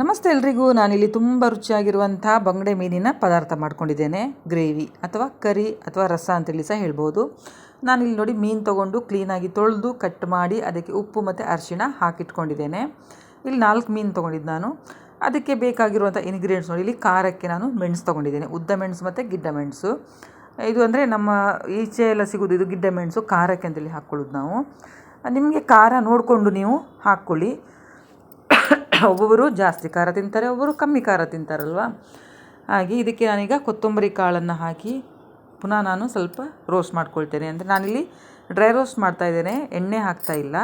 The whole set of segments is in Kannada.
ನಮಸ್ತೆ ಎಲ್ರಿಗೂ. ನಾನಿಲ್ಲಿ ತುಂಬ ರುಚಿಯಾಗಿರುವಂಥ ಬಂಗಡೆ ಮೀನಿನ ಪದಾರ್ಥ ಮಾಡ್ಕೊಂಡಿದ್ದೇನೆ. ಗ್ರೇವಿ ಅಥವಾ ಕರಿ ಅಥವಾ ರಸ ಅಂತೇಳಿ ಸಹ ಹೇಳ್ಬೋದು. ನಾನಿಲ್ಲಿ ನೋಡಿ ಮೀನು ತೊಗೊಂಡು ಕ್ಲೀನಾಗಿ ತೊಳೆದು ಕಟ್ ಮಾಡಿ ಅದಕ್ಕೆ ಉಪ್ಪು ಮತ್ತು ಅರಿಶಿಣ ಹಾಕಿಟ್ಕೊಂಡಿದ್ದೇನೆ. ಇಲ್ಲಿ ನಾಲ್ಕು ಮೀನು ತೊಗೊಂಡಿದ್ದು ನಾನು. ಅದಕ್ಕೆ ಬೇಕಾಗಿರುವಂಥ ಇಂಗ್ರೀಡಿಯೆಂಟ್ಸ್ ನೋಡಿ, ಇಲ್ಲಿ ಖಾರಕ್ಕೆ ನಾನು ಮೆಣಸು ತೊಗೊಂಡಿದ್ದೇನೆ. ಉದ್ದ ಮೆಣಸು ಮತ್ತು ಗಿಡ್ಡ ಮೆಣಸು. ಇದು ಅಂದರೆ ನಮ್ಮ ಈಚೆ ಎಲ್ಲ ಸಿಗೋದು ಇದು ಗಿಡ್ಡ ಮೆಣಸು, ಖಾರಕ್ಕೆ ಅಂತೇಳಿ ಹಾಕ್ಕೊಳ್ಳೋದು ನಾವು. ನಿಮಗೆ ಖಾರ ನೋಡಿಕೊಂಡು ನೀವು ಹಾಕ್ಕೊಳ್ಳಿ. ಒಬ್ಬೊಬ್ಬರು ಜಾಸ್ತಿ ಖಾರ ತಿಂತಾರೆ ಒಬ್ಬರು ಕಮ್ಮಿ ಖಾರ ತಿಂತಾರಲ್ವ? ಹಾಗೆ ಇದಕ್ಕೆ ನಾನೀಗ ಕೊತ್ತಂಬರಿ ಕಾಳನ್ನು ಹಾಕಿ ಪುನಃ ನಾನು ಸ್ವಲ್ಪ ರೋಸ್ಟ್ ಮಾಡ್ಕೊಳ್ತೇನೆ. ಅಂದರೆ ನಾನಿಲ್ಲಿ ಡ್ರೈ ರೋಸ್ಟ್ ಮಾಡ್ತಾ ಇದ್ದೇನೆ, ಎಣ್ಣೆ ಹಾಕ್ತಾ ಇಲ್ಲ.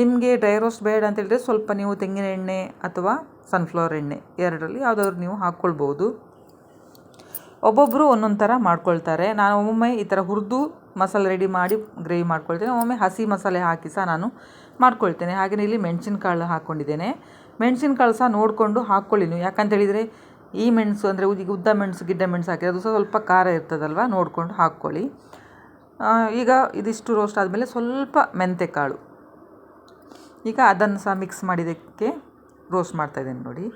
ನಿಮಗೆ ಡ್ರೈ ರೋಸ್ಟ್ ಬೇಡ ಅಂತ ಹೇಳಿದ್ರೆ ಸ್ವಲ್ಪ ನೀವು ತೆಂಗಿನ ಎಣ್ಣೆ ಅಥವಾ ಸನ್ಫ್ಲವರ್ ಎಣ್ಣೆ ಎರಡರಲ್ಲಿ ಯಾವುದಾದ್ರು ನೀವು ಹಾಕ್ಕೊಳ್ಬೋದು ಒಬ್ಬೊಬ್ಬರು ಒಂದೊಂದು ಥರ ಮಾಡ್ಕೊಳ್ತಾರೆ. ನಾನು ಒಮ್ಮೊಮ್ಮೆ ಈ ಥರ ಹುರಿದು ಮಸಾಲೆ ರೆಡಿ ಮಾಡಿ ಗ್ರೇವಿ ಮಾಡ್ಕೊಳ್ತೇನೆ. ಒಮ್ಮೊಮ್ಮೆ ಹಸಿ ಮಸಾಲೆ ಹಾಕಿ ಸಹ ನಾನು ಮಾಡ್ಕೊಳ್ತೇನೆ. ಹಾಗೆಯೇ ಇಲ್ಲಿ ಮೆಣಸಿನಕಾಳು ಹಾಕ್ಕೊಂಡಿದ್ದೇನೆ ಮೆಣಸಿನಕಾಳು ಸಹ ನೋಡಿಕೊಂಡು ಹಾಕ್ಕೊಳ್ಳಿ ನೀವು. ಯಾಕಂತ ಹೇಳಿದರೆ ಈ ಮೆಣಸು ಅಂದರೆ ಈಗ ಉದ್ದ ಮೆಣಸು, ಗಿಡ್ಡ ಮೆಣಸು ಹಾಕಿದರೆ ಅದು ಸ್ವಲ್ಪ ಖಾರ ಇರ್ತದಲ್ವ? ನೋಡಿಕೊಂಡು ಹಾಕ್ಕೊಳ್ಳಿ. ಈಗ ಇದಿಷ್ಟು ರೋಸ್ಟ್ ಆದಮೇಲೆ ಸ್ವಲ್ಪ ಮೆಂತೆ ಕಾಳು ಈಗ ಅದನ್ನು ಸಹ ಮಿಕ್ಸ್ ಮಾಡಿದ್ದಕ್ಕೆ ರೋಸ್ಟ್ ಮಾಡ್ತಾಯಿದ್ದೇನೆ ನೋಡಿ.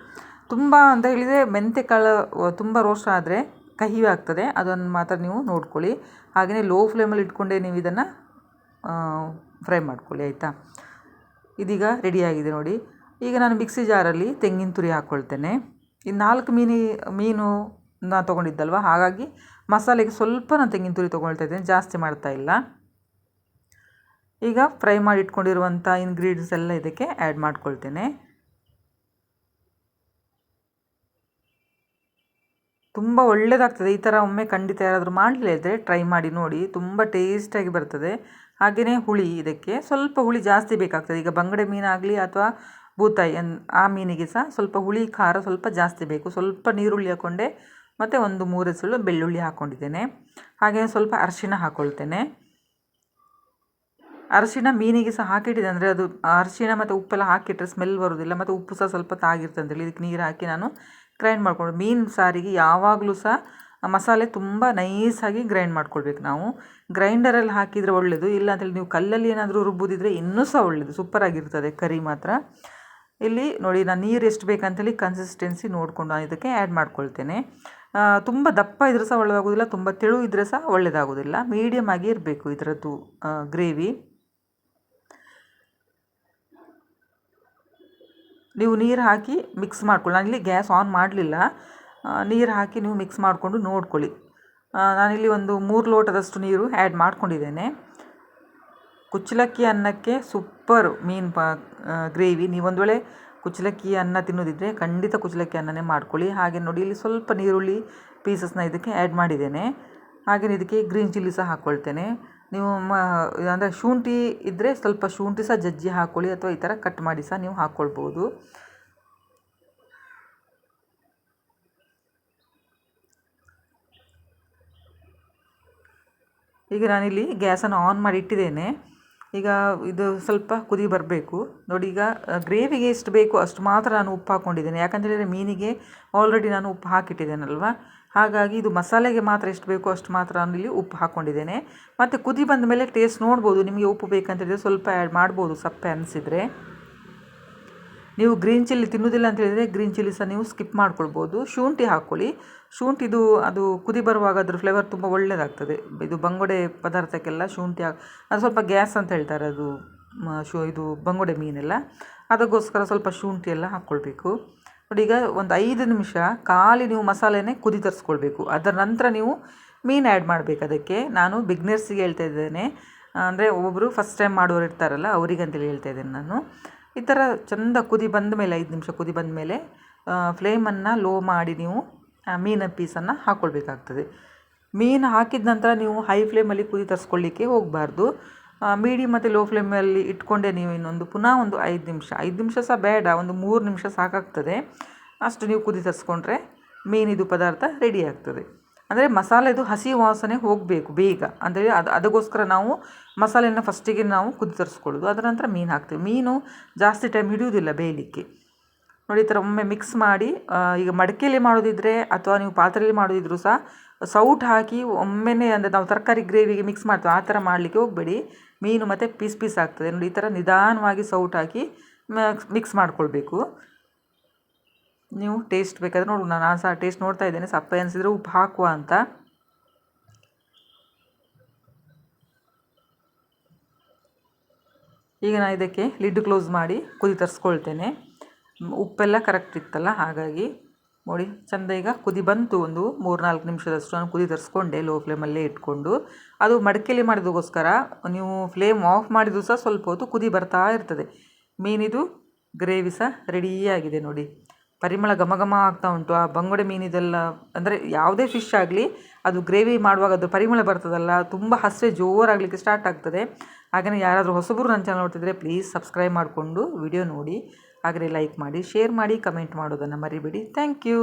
ತುಂಬ ಅಂತ ಹೇಳಿದರೆ ಮೆಂತೆ ಕಾಳು ತುಂಬ ರೋಸ್ಟ್ ಆದರೆ ಕಹಿ ಆಗ್ತದೆ. ಅದನ್ನು ಮಾತ್ರ ನೀವು ನೋಡ್ಕೊಳ್ಳಿ. ಹಾಗೆಯೇ ಲೋ ಫ್ಲೇಮಲ್ಲಿ ಇಟ್ಕೊಂಡೇ ನೀವು ಇದನ್ನು ಫ್ರೈ ಮಾಡ್ಕೊಳ್ಳಿ, ಆಯಿತಾ? ಇದೀಗ ರೆಡಿಯಾಗಿದೆ ನೋಡಿ. ಈಗ ನಾನು ಮಿಕ್ಸಿ ಜಾರಲ್ಲಿ ತೆಂಗಿನ ತುರಿ ಹಾಕ್ಕೊಳ್ತೇನೆ. ಈ ನಾಲ್ಕು ಮೀನಿ, ಮೀನು ನಾ ತೊಗೊಂಡಿದ್ದಲ್ವ? ಹಾಗಾಗಿ ಮಸಾಲೆಗೆ ಸ್ವಲ್ಪ ನಾನು ತೆಂಗಿನ ತುರಿ ತೊಗೊಳ್ತಾ ಇದ್ದೇನೆ, ಜಾಸ್ತಿ ಮಾಡ್ತಾ ಇಲ್ಲ. ಈಗ ಫ್ರೈ ಮಾಡಿ ಇಟ್ಕೊಂಡಿರುವಂಥ ಇಂಗ್ರೀಡಿಯೆಂಟ್ಸ್ ಎಲ್ಲ ಇದಕ್ಕೆ ಆ್ಯಡ್ ಮಾಡ್ಕೊಳ್ತೇನೆ. ತುಂಬ ಒಳ್ಳೆಯದಾಗ್ತದೆ ಈ ಥರ ಒಮ್ಮೆ ಖಂಡಿತ ಯಾರಾದರೂ ಮಾಡಲಿಲ್ಲ ಇದ್ದರೆ ಟ್ರೈ ಮಾಡಿ ನೋಡಿ. ತುಂಬ ಟೇಸ್ಟಾಗಿ ಬರ್ತದೆ. ಹಾಗೆಯೇ ಹುಳಿ ಇದಕ್ಕೆ. ಸ್ವಲ್ಪ ಹುಳಿ ಜಾಸ್ತಿ ಬೇಕಾಗ್ತದೆ. ಈಗ ಬಂಗಡೆ ಮೀನಾಗಲಿ ಅಥವಾ ಬೂತಾಯಿ ಅನ್ ಆ ಮೀನಿಗೆ ಸಹ ಸ್ವಲ್ಪ ಹುಳಿ, ಖಾರ ಸ್ವಲ್ಪ ಜಾಸ್ತಿ ಬೇಕು. ಸ್ವಲ್ಪ ನೀರುಳ್ಳಿ ಹಾಕ್ಕೊಂಡೆ ಮತ್ತು ಒಂದು ಮೂರು ಸುಳ್ಳು ಬೆಳ್ಳುಳ್ಳಿ ಹಾಕ್ಕೊಂಡಿದ್ದೇನೆ ಹಾಗೆ ಸ್ವಲ್ಪ ಅರಿಶಿಣ ಹಾಕ್ಕೊಳ್ತೇನೆ ಅರಿಶಿಣ ಮೀನಿಗೆ ಸಹ ಹಾಕಿಟ್ಟಿದೆ ಅಂದರೆ ಅದು ಅರಿಶಿಣ ಮತ್ತು ಉಪ್ಪೆಲ್ಲ ಹಾಕಿಟ್ಟರೆ ಸ್ಮೆಲ್ ಬರೋದಿಲ್ಲ, ಮತ್ತು ಉಪ್ಪು ಸಹ ಸ್ವಲ್ಪ ತಾಗಿರ್ತದೆ ಅಂತೇಳಿ ಇದಕ್ಕೆ ನೀರು ಹಾಕಿ ನಾನು ಗ್ರೈಂಡ್ ಮಾಡಿಕೊಂಡು, ಮೀನು ಸಾರಿಗೆ ಯಾವಾಗಲೂ ಸಹ ಮಸಾಲೆ ತುಂಬ ನೈಸಾಗಿ ಗ್ರೈಂಡ್ ಮಾಡ್ಕೊಳ್ಬೇಕು ನಾವು. ಗ್ರೈಂಡರಲ್ಲಿ ಹಾಕಿದರೆ ಒಳ್ಳೆಯದು ಇಲ್ಲ ಅಂತೇಳಿ ನೀವು ಕಲ್ಲಲ್ಲಿ ಏನಾದರೂ ರುಬ್ಬೋದಿದ್ರೆ ಇನ್ನೂ ಸಹ ಒಳ್ಳೆಯದು ಸೂಪರಾಗಿರ್ತದೆ ಕರಿ ಮಾತ್ರ. ಇಲ್ಲಿ ನೋಡಿ, ನಾನು ನೀರು ಎಷ್ಟು ಬೇಕಂತೇಳಿ ಕನ್ಸಿಸ್ಟೆನ್ಸಿ ನೋಡಿಕೊಂಡು ನಾನು ಇದಕ್ಕೆ ಆ್ಯಡ್ ಮಾಡ್ಕೊಳ್ತೇನೆ. ತುಂಬ ದಪ್ಪ ಇದ್ರೂ ಸಹ ಒಳ್ಳೆಯದಾಗೋದಿಲ್ಲ ತುಂಬ ತೆಳು ಇದ್ರೆ ಸಹ ಒಳ್ಳೆಯದಾಗೋದಿಲ್ಲ ಮೀಡಿಯಮ್ ಆಗಿ ಇರಬೇಕು ಇದರದ್ದು ಗ್ರೇವಿ ನೀವು ನೀರು ಹಾಕಿ ಮಿಕ್ಸ್ ಮಾಡ್ಕೊಳ್ಳಿ. ನಾನಿಲ್ಲಿ ಗ್ಯಾಸ್ ಆನ್ ಮಾಡಲಿಲ್ಲ. ನೀರು ಹಾಕಿ ನೀವು ಮಿಕ್ಸ್ ಮಾಡಿಕೊಂಡು ನೋಡ್ಕೊಳ್ಳಿ. ನಾನಿಲ್ಲಿ ಒಂದು ಮೂರು ಲೋಟದಷ್ಟು ನೀರು ಆ್ಯಡ್ ಮಾಡ್ಕೊಂಡಿದ್ದೇನೆ. ಕುಚ್ಚಲಕ್ಕಿ ಅನ್ನಕ್ಕೆ ಸೂಪರ್ ಮೀನು ಪಾ ಗ್ರೇವಿ. ನೀವೊಂದು ವೇಳೆ ಕುಚ್ಚಲಕ್ಕಿ ಅನ್ನ ತಿನ್ನೋದಿದ್ರೆ ಖಂಡಿತ ಕುಚ್ಚಲಕ್ಕಿ ಅನ್ನನೇ ಮಾಡ್ಕೊಳ್ಳಿ. ಹಾಗೆ ನೋಡಿ, ಇಲ್ಲಿ ಸ್ವಲ್ಪ ನೀರುಳ್ಳಿ ಪೀಸಸ್ನ ಇದಕ್ಕೆ ಆ್ಯಡ್ ಮಾಡಿದ್ದೇನೆ. ಹಾಗೆಯೇ ಇದಕ್ಕೆ ಗ್ರೀನ್ ಚಿಲ್ಲಿ ಸಹ ಹಾಕ್ಕೊಳ್ತೇನೆ ನೀವು ಮ, ಅಂದರೆ ಶುಂಠಿ ಇದ್ದರೆ ಸ್ವಲ್ಪ ಶುಂಠಿ ಸಹ ಜಜ್ಜಿ ಹಾಕ್ಕೊಳ್ಳಿ ಅಥವಾ ಈ ಥರ ಕಟ್ ಮಾಡಿ ಸಹ ನೀವು ಹಾಕ್ಕೊಳ್ಬೋದು ಈಗ ನಾನಿಲ್ಲಿ ಗ್ಯಾಸನ್ನು ಆನ್ ಮಾಡಿ ಇಟ್ಟಿದ್ದೇನೆ. ಈಗ ಇದು ಸ್ವಲ್ಪ ಕುದಿ ಬರಬೇಕು. ನೋಡಿ ಈಗ ಗ್ರೇವಿಗೆ ಎಷ್ಟು ಬೇಕು ಅಷ್ಟು ಮಾತ್ರ ನಾನು ಉಪ್ಪು ಹಾಕ್ಕೊಂಡಿದ್ದೇನೆ. ಯಾಕಂತೇಳಿದರೆ ಮೀನಿಗೆ ಆಲ್ರೆಡಿ ನಾನು ಉಪ್ಪು ಹಾಕಿಟ್ಟಿದ್ದೇನಲ್ವ? ಹಾಗಾಗಿ ಇದು ಮಸಾಲೆಗೆ ಮಾತ್ರ ಎಷ್ಟು ಬೇಕೋ ಅಷ್ಟು ಮಾತ್ರ ನಾನು ಇಲ್ಲಿ ಉಪ್ಪು ಹಾಕ್ಕೊಂಡಿದ್ದೇನೆ. ಮತ್ತು ಕುದಿ ಬಂದ ಮೇಲೆ ಟೇಸ್ಟ್ ನೋಡ್ಬೋದು, ನಿಮಗೆ ಉಪ್ಪು ಬೇಕಂತೇಳಿದರೆ ಸ್ವಲ್ಪ ಆ್ಯಡ್ ಮಾಡ್ಬೋದು, ಸಪ್ಪೆ ಅನಿಸಿದರೆ. ನೀವು ಗ್ರೀನ್ ಚಿಲ್ಲಿ ತಿನ್ನೋದಿಲ್ಲ ಅಂತ ಹೇಳಿದರೆ ಗ್ರೀನ್ ಚಿಲ್ಲಿ ಸಹ ನೀವು ಸ್ಕಿಪ್ ಮಾಡ್ಕೊಳ್ಬೋದು. ಶುಂಠಿ ಹಾಕ್ಕೊಳ್ಳಿ ಶುಂಠಿದು ಅದು ಕುದಿ ಬರುವಾಗ ಅದ್ರ ಫ್ಲೇವರ್ ತುಂಬ ಒಳ್ಳೆಯದಾಗ್ತದೆ ಇದು ಬಂಗೊಡೆ ಪದಾರ್ಥಕ್ಕೆಲ್ಲ ಶುಂಠಿ ಹಾಕಿ, ಅದು ಸ್ವಲ್ಪ ಗ್ಯಾಸ್ ಅಂತ ಹೇಳ್ತಾರೆ ಅದು ಶು, ಇದು ಬಂಗೊಡೆ ಮೀನೆಲ್ಲ. ಅದಕ್ಕೋಸ್ಕರ ಸ್ವಲ್ಪ ಶುಂಠಿ ಎಲ್ಲ ಹಾಕ್ಕೊಳ್ಬೇಕು ನೋಡಿ, ಈಗ ಒಂದು ಐದು ನಿಮಿಷ ಖಾಲಿ ನೀವು ಮಸಾಲೆನೇ ಕುದಿ ತರಿಸ್ಕೊಳ್ಬೇಕು. ಅದರ ನಂತರ ನೀವು ಮೀನು ಆ್ಯಡ್ ಮಾಡಬೇಕು ಅದಕ್ಕೆ. ನಾನು ಬಿಗ್ನರ್ಸಿಗೆ ಹೇಳ್ತಾ ಇದ್ದೇನೆ. ಅಂದರೆ ಒಬ್ಬೊಬ್ಬರು ಫಸ್ಟ್ ಟೈಮ್ ಮಾಡೋರು ಇರ್ತಾರಲ್ಲ, ಅವರಿಗಂತೇಳಿ ಹೇಳ್ತಾ ಇದ್ದೇನೆ ನಾನು. ಈ ಥರ ಚೆಂದ ಕುದಿ ಬಂದ ಮೇಲೆ, ಐದು ನಿಮಿಷ ಕುದಿ ಬಂದ ಮೇಲೆ ಫ್ಲೇಮನ್ನು ಲೋ ಮಾಡಿ ನೀವು ಮೀನ ಪೀಸನ್ನು ಹಾಕ್ಕೊಳ್ಬೇಕಾಗ್ತದೆ ಮೀನು ಹಾಕಿದ ನಂತರ ನೀವು ಹೈ ಫ್ಲೇಮಲ್ಲಿ ಕುದಿ ತರಿಸ್ಕೊಳ್ಳಿಕ್ಕೆ ಹೋಗಬಾರ್ದು. ಮೀಡಿಯಮ್ ಮತ್ತು ಲೋ ಫ್ಲೇಮಲ್ಲಿ ಇಟ್ಕೊಂಡೆ ನೀವು ಇನ್ನೊಂದು ಪುನಃ ಒಂದು ಐದು ನಿಮಿಷ. ಐದು ನಿಮಿಷ ಸಹ ಬೇಡ, ಒಂದು ಮೂರು ನಿಮಿಷ ಸಾಕಾಗ್ತದೆ. ಅಷ್ಟು ನೀವು ಕುದಿ ತರಿಸ್ಕೊಂಡ್ರೆ ಮೀನಿದು ಪದಾರ್ಥ ರೆಡಿ ಆಗ್ತದೆ. ಅಂದರೆ ಮಸಾಲೆದು ಹಸಿ ವಾಸನೆ ಹೋಗಬೇಕು ಬೇಗ. ಅಂದರೆ ಅದು ಅದಕ್ಕೋಸ್ಕರ ನಾವು ಮಸಾಲೆನ ಫಸ್ಟಿಗೆ ನಾವು ಕುದಿ ತರಿಸ್ಕೊಳ್ಳೋದು ಅದರ ನಂತರ ಮೀನು ಹಾಕ್ತೀವಿ. ಮೀನು ಜಾಸ್ತಿ ಟೈಮ್ ಹಿಡಿಯೋದಿಲ್ಲ ಬೇಯಲಿಕ್ಕೆ. ನೋಡಿ ಈ ಥರ ಒಮ್ಮೆ ಮಿಕ್ಸ್ ಮಾಡಿ ಈಗ ಮಡಿಕೆಯಲ್ಲಿ ಮಾಡೋದಿದ್ದರೆ ಅಥವಾ ನೀವು ಪಾತ್ರೆಯಲ್ಲಿ ಮಾಡೋದಿದ್ರು ಸಹ ಸೌಟ್ ಹಾಕಿ ಒಮ್ಮೆನೇ ಅಂದರೆ ನಾವು ತರಕಾರಿ ಗ್ರೇವಿಗೆ ಮಿಕ್ಸ್ ಮಾಡ್ತೀವಿ. ಆ ಥರ ಮಾಡಲಿಕ್ಕೆ ಹೋಗಬೇಡಿ. ಮೀನು ಮತ್ತು ಪೀಸ್ ಪೀಸ್ ಆಗ್ತದೆ. ನೋಡಿ ಈ ಥರ ನಿಧಾನವಾಗಿ ಸೌಟ್ ಹಾಕಿ ಮಿಕ್ಸ್ ಮಾಡ್ಕೊಳ್ಬೇಕು. ನೀವು ಟೇಸ್ಟ್ ಬೇಕಾದ್ರೆ ನೋಡು, ನಾನು ಸಹ ಟೇಸ್ಟ್ ನೋಡ್ತಾ ಇದ್ದೇನೆ, ಸಪ್ಪೆ ಅನಿಸಿದರೆ ಉಪ್ಪು ಹಾಕುವ ಅಂತ. ಈಗ ನಾನು ಇದಕ್ಕೆ ಲಿಡ್ ಕ್ಲೋಸ್ ಮಾಡಿ ಕುದಿ ತರಿಸ್ಕೊಳ್ತೇನೆ. ಉಪ್ಪೆಲ್ಲ ಕರೆಕ್ಟ್ ಇತ್ತಲ್ಲ, ಹಾಗಾಗಿ ನೋಡಿ, ಚೆಂದ ಈಗ ಕುದಿ ಬಂತು ಒಂದು ಮೂರು ನಾಲ್ಕು ನಿಮಿಷದಷ್ಟು ನಾನು ಕುದಿ ತರಿಸ್ಕೊಂಡೆ ಲೋ ಫ್ಲೇಮಲ್ಲೇ ಇಟ್ಕೊಂಡು. ಅದು ಮಡಿಕೆಯಲ್ಲಿ ಮಾಡಿದಕ್ಕೋಸ್ಕರ ನೀವು ಫ್ಲೇಮ್ ಆಫ್ ಮಾಡಿದ್ರು ಸಹ ಸ್ವಲ್ಪ ಹೊತ್ತು ಕುದಿ ಬರ್ತಾ ಇರ್ತದೆ. ಮೀನಿದು ಗ್ರೇವಿ ಸಹ ರೆಡಿಯಾಗಿದೆ ನೋಡಿ. ಪರಿಮಳ ಘಮ ಘಮ ಆಗ್ತಾ ಉಂಟು. ಆ ಬಂಗುಡೆ ಮೀನಿದೆಲ್ಲ ಅಂದರೆ ಯಾವುದೇ ಫಿಶ್ ಆಗಲಿ ಅದು ಗ್ರೇವಿ ಮಾಡುವಾಗ ಅದು ಪರಿಮಳ ಬರ್ತದಲ್ಲ, ತುಂಬ ಹಸಿವೆ ಜೋರಾಗಲಿಕ್ಕೆ ಸ್ಟಾರ್ಟ್ ಆಗ್ತದೆ. ಹಾಗೆಯೇ ಯಾರಾದರೂ ಹೊಸಬರು ನನ್ನ ಚಾನಲ್ ನೋಡ್ತಿದ್ರೆ ಪ್ಲೀಸ್ ಸಬ್ಸ್ಕ್ರೈಬ್ ಮಾಡಿಕೊಂಡು ವಿಡಿಯೋ ನೋಡಿ ಹಾಗೆ ಲೈಕ್ ಮಾಡಿ ಶೇರ್ ಮಾಡಿ ಕಮೆಂಟ್ ಮಾಡೋದನ್ನು ಮರಿಬೇಡಿ. Thank you